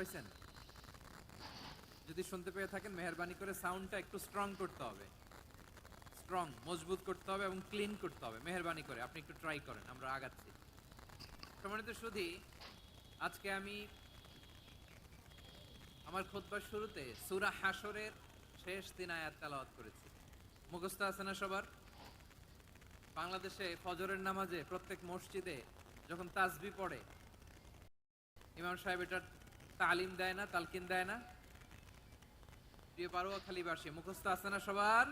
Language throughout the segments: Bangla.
পাইছেন? যদি শুনতে পেয়ে থাকেন, মেহরবানি করে সাউন্ডটা একটু স্ট্রং করতে হবে। স্ট্রং মজবুত করতে হবে এবং ক্লিন করতে হবে। মেহরবানি করে, আপনি একটু ট্রাই করেন, আমরা আগাচ্ছি। সম্মানিত শুধু আজকে আমি আমার খোদবার শুরুতে সূরা হাসরের শেষ তিন আয়াত তেলাওয়াত করেছি। মুখস্থ আছে না সবার? বাংলাদেশে ফজরের নামাজে প্রত্যেক মসজিদে যখন তাসবি পড়ে, ইমাম সাহেব এটার তালিম দেয় না, তালকিন দেয় না। প্রিয় বাসী মুখস্থ আছে না সবার?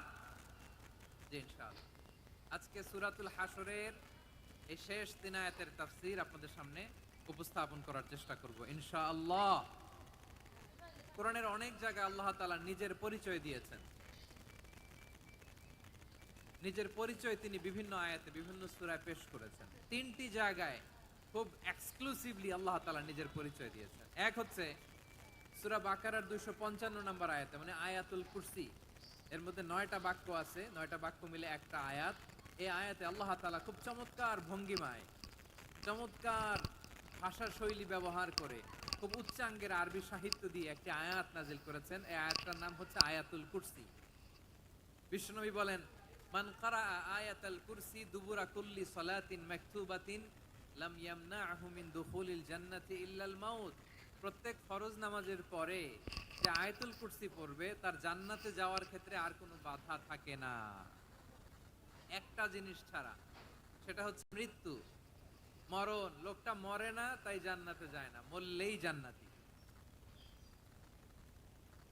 আজকে সূরাতুল হাসরের এই শেষ তিন আয়াতের তাফসীর আপনাদের সামনে উপস্থাপন করার চেষ্টা করব, ইনশাআল্লাহ। কোরআনের অনেক জায়গায় আল্লাহ তালা নিজের পরিচয় দিয়েছেন। নিজের পরিচয় তিনি বিভিন্ন আয়াতে, বিভিন্ন সুরায় পেশ করেছেন। তিনটি জায়গায় খুব এক্সক্লুসিভলি আল্লাহ তাআলা নিজের পরিচয় দিয়েছেন। এক হচ্ছে সূরা বাকারার 255 নম্বর আয়াতে মানে আয়াতুল কুরসি। এর মধ্যে নয়টা বাক্য আছে, নয়টা বাক্য মিলে একটা আয়াত। এই আয়াতে আল্লাহ তাআলা খুব চমৎকার ভঙ্গিমায়, চমৎকার ভাষা শৈলী ব্যবহার করে খুব উচ্চাঙ্গের আরবি সাহিত্য দিয়ে একটি আয়াত নাজিল করেছেন। এই আয়াতটার নাম হচ্ছে আয়াতুল কুরসি। বিশ্বনবী বলেন, মান কারা আয়াতাল কুরসি দুবুরা কুল্লি সালাতিন মাকতুবাতিন প্রত্যেক ফরজ নামাজের পরে যে আয়াতুল কুরসি পড়বে, তার জান্নাতে যাওয়ার ক্ষেত্রে আর কোনো বাধা থাকে না। একটা জিনিস ছাড়া, সেটা হচ্ছে মৃত্যু। মরণ, লোকটা মরে না, তাই জান্নাতে যায় না, মরলেই জান্নাতি।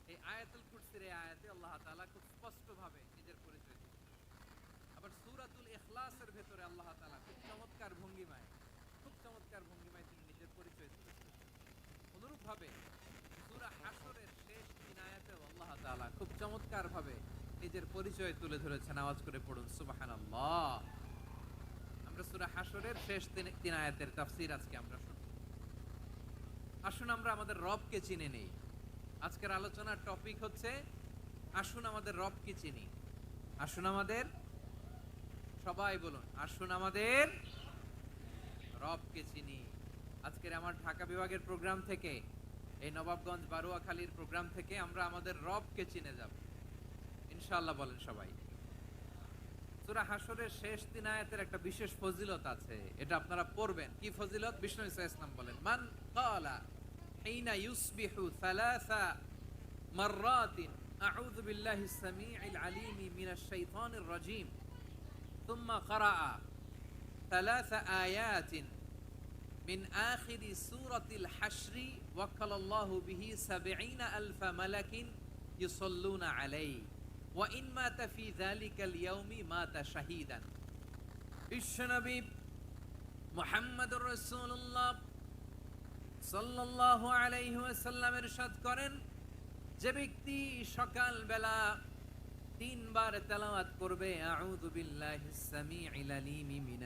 এই আয়াতুল কুরসির এই আয়াতে আল্লাহ তাআলা খুব স্পষ্টভাবে নিজের পরিচয় আবার সূরাতুল ইখলাসের ভেতরে আল্লাহ তাআলা খুব চমৎকার ভঙ্গিমায় খুব চমৎকার ভঙ্গিমায় তিনি নিজের পরিচয় দিয়েছেন অনুরূপভাবে সূরা হাসরের শেষ আল্লাহ তাআলা খুব চমৎকার ভাবে নিজের পরিচয় তুলে ধরেছেন। আওয়াজ করে পড়ুন, সুবহানাল্লাহ। আমরা সূরা হাসরের শেষ তাফসীর আজকে আমরা শুনব। আসুন আমরা আমাদের রবকে চিনে নেই। আজকের আলোচনার টপিক হচ্ছে, আসুন আমাদের রবকে চিনি। আসুন আমাদের, সবাই বলুন, আসুন আমাদের রবকে চিনি। আজকের আমার ঢাকা বিভাগের প্রোগ্রাম থেকে এই নবাবগঞ্জ বারুয়াখালীর প্রোগ্রাম থেকে আমরা আমাদের রবকে চিনে যাব ইনশাআল্লাহ বলেন সবাই সূরা হাসরের শেষ তিন আয়াতের একটা বিশেষ ফজিলত আছে এটা আপনারা পড়বেন কি ফজিলত বিষ্ণু ইসা ইসলাম বলেন মান ক্বালা حين يصبح ثلاث مرات أعوذ بالله السميع العليم من الشيطان الرجيم ثم قرأ ثلاث آيات করেন যে ব্যক্তি সকালবেলা তিনবার তেলাওয়াত করবে আউযু বিল্লাহিস সামিঈল আলিমি